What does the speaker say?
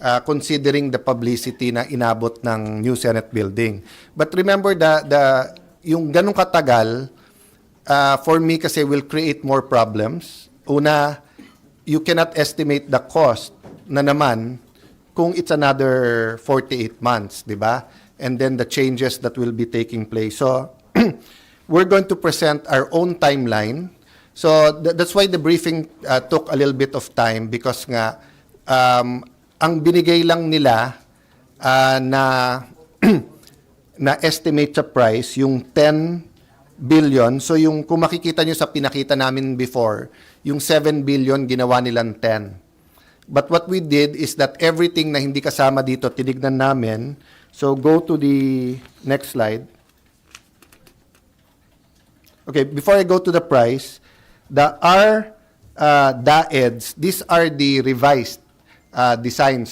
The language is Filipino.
uh, considering the publicity na inabot ng New Senate Building. But remember the the yung ganong katagal uh, for me kasi will create more problems. Una, you cannot estimate the cost na naman kung it's another 48 months, di ba? And then the changes that will be taking place. So, we're going to present our own timeline. So, th- that's why the briefing uh, took a little bit of time because nga, um, ang binigay lang nila uh, na na estimate sa price yung 10 billion. So yung kung makikita nyo sa pinakita namin before, yung 7 billion ginawa nilang 10. But what we did is that everything na hindi kasama dito, tinignan namin. So go to the next slide. Okay, before I go to the price, the R uh, DAEDs, these are the revised uh, designs